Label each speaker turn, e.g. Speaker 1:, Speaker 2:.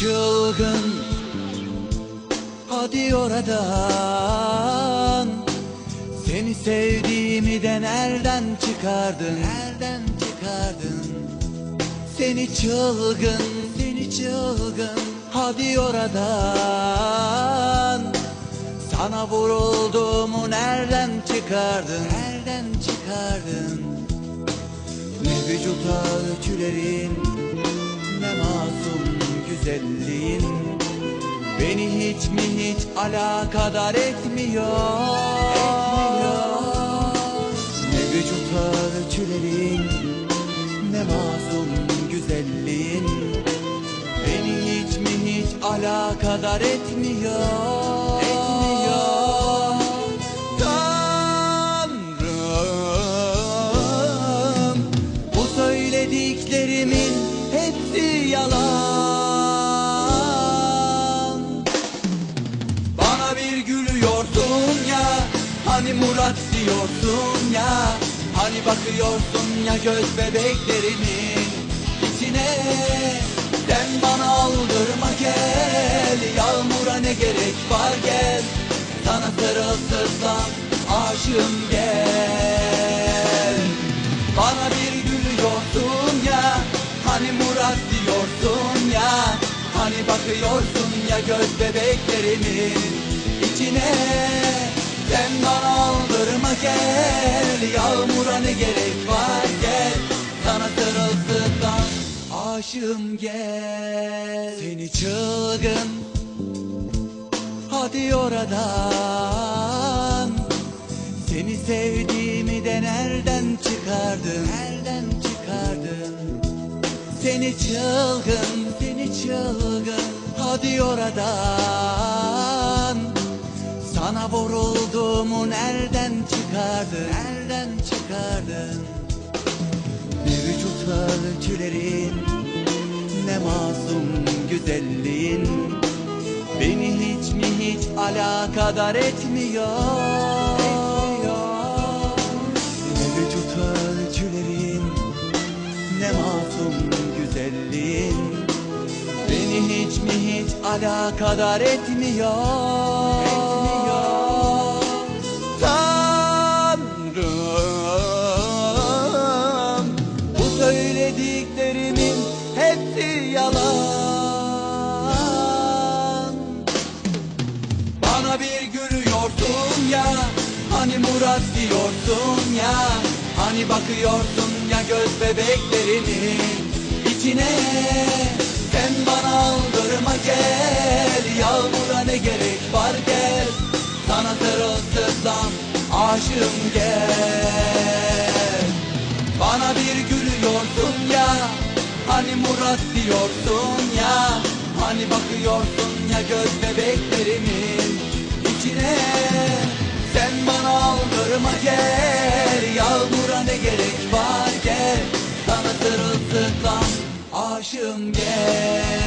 Speaker 1: çılgın. Hadi oradan. Seni sevdiğimi de nereden çıkardın? Nereden çıkardın? Seni çılgın Seni çılgın. Hadi oradan. Sana vurulduğumu nereden çıkardın? Nereden çıkardın? Ne vücut ölçülerin güzelliğin Beni hiç mi hiç alakadar etmiyor? Ne vücut ölçülerin Ne masum güzelliğin Beni hiç mi hiç alakadar etmiyor? Etmiyor Tanrım Bu söylediklerimin hepsi yalan Hani Murat diyorsun ya Hani bakıyorsun ya göz bebeklerimin içine. Sen bana aldırma gel Yağmura ne gerek var gel. Sana sarılsızdan aşığım gel. Bana bir gülüyorsun ya Hani Murat diyorsun ya. Hani bakıyorsun ya göz bebeklerimin içine Sen bana aldırma gel Yağmura ne gerek var? Gel Sana sarılsızdan aşığım gel. Seni çılgın Hadi oradan. Seni sevdiğimi de nereden çıkardın? Nereden çıkardın? Seni çılgın Seni çılgın Hadi oradan nereden çıkardın? Nereden çıkardın? Ne vücut ölçülerin Ne masum güzelliğin. Beni hiç mi hiç alakadar etmiyor? Ne vücut ölçülerin Ne masum güzelliğin. Beni hiç mi hiç alakadar etmiyor? Tanrım ya. Hani Murat diyorsun ya. Hani bakıyorsun ya göz bebeklerimin içine. Sen bana aldırma gel. Yağmura ne gerek var gel. Sana sarılsızdan aşığım gel. Bana bir gülüyorsun ya. Hani Murat diyorsun ya. Hani bakıyorsun ya göz bebeklerimin aldırma gel Yağmura ne gerek var? Gel Sana sarılsıklam aşığım gel